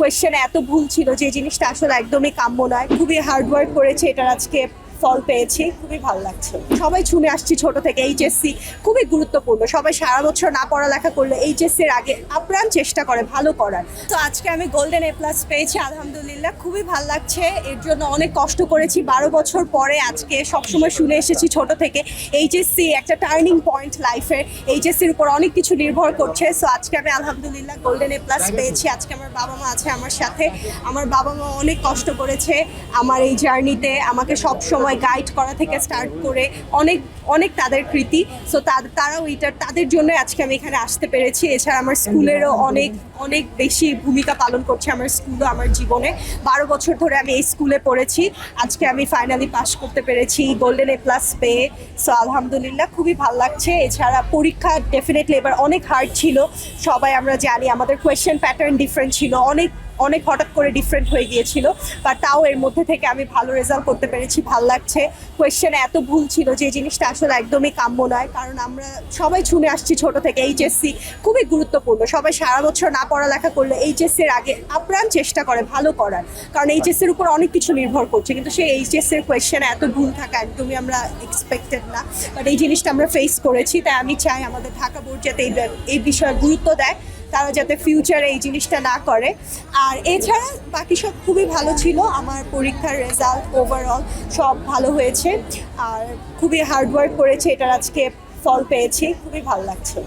কোয়েশ্চেনে এত ভুল ছিল যে জিনিসটা আসলে একদমই কাম্য নয়। খুবই হার্ড ওয়ার্ক করেছে এটার আজকে ফল পেয়েছি খুবই ভালো লাগছে। সবাই শুনে আসছি ছোট থেকে এইচএসসি খুবই গুরুত্বপূর্ণ। সবাই সারা বছর না পড়ালেখা করলে এইচএসসি এর আগে আপ্রাণ চেষ্টা করে ভালো করার। তো আজকে আমি গোল্ডেন এ প্লাস পেয়েছি আলহামদুলিল্লাহ খুবই ভালো লাগছে। এর জন্য অনেক কষ্ট করেছি বারো বছর পরে আজকে সবসময় শুনে এসেছি ছোট থেকে এইচএসসি একটা টার্নিং পয়েন্ট লাইফের এইচএসসির উপর অনেক কিছু নির্ভর করছে সো আজকে আমি আলহামদুলিল্লাহ গোল্ডেন এ প্লাস পেয়েছি। আজকে আমার বাবা মা আছে আমার সাথে। আমার বাবা মা অনেক কষ্ট করেছে আমার এই জার্নিতে আমাকে সব সময় গাইড করা থেকে স্টার্ট করে অনেক অনেক তাদের কৃতি। সো তারাও এটা, তাদের জন্য আজকে আমি এখানে আসতে পেরেছি। এছাড়া আমার স্কুলেরও অনেক অনেক বেশি ভূমিকা পালন করছে আমার স্কুলও আমার জীবনে। বারো বছর ধরে আমি এই স্কুলে পড়েছি। আজকে আমি ফাইনালি পাশ করতে পেরেছি গোল্ডেন এ প্লাস পেয়ে। সো আলহামদুলিল্লাহ, খুবই ভালো লাগছে। এছাড়া পরীক্ষা ডেফিনেটলি এবার অনেক হার্ড ছিল। সবাই আমরা জানি আমাদের কোয়েশ্চেন প্যাটার্ন ডিফারেন্ট ছিল। অনেক অনেক হঠাৎ করে ডিফারেন্ট হয়ে গিয়েছিল বাট তাও এর মধ্যে থেকে আমি ভালো রেজাল্ট করতে পেরেছি, ভালো লাগছে। কোয়েশ্চেনে এত ভুল ছিল যে জিনিসটা আসলে একদমই কাম্য নয়, কারণ আমরা সবাই শুনে আসছি ছোট থেকে এইচএসসি খুবই গুরুত্বপূর্ণ। সবাই সারা বছর না পড়ালেখা করলে এইচএসসি এর আগে আপ্রাণ চেষ্টা করে ভালো করার, কারণ এইচএসসি এর উপর অনেক কিছু নির্ভর করছে, কিন্তু সেই এইচএসসি এর কোয়েশ্চেনে এত ভুল থাকা একদমই আমরা এক্সপেক্টেড না। বাট এই জিনিসটা আমরা ফেস করেছি, তাই আমি চাই আমাদের ঢাকা বোর্ড যাতে এই বিষয়ে গুরুত্ব দেয়। তারা যাতে ফিউচারে এই জিনিসটা না করে। আর এছাড়া বাকি সব খুবই ভালো ছিল। আমার পরীক্ষার রেজাল্ট ওভারঅল সব ভালো হয়েছে। আর খুবই হার্ডওয়ার্ক করেছে। এটার আজকে ফল পেয়েছি। খুবই ভালো লাগছে।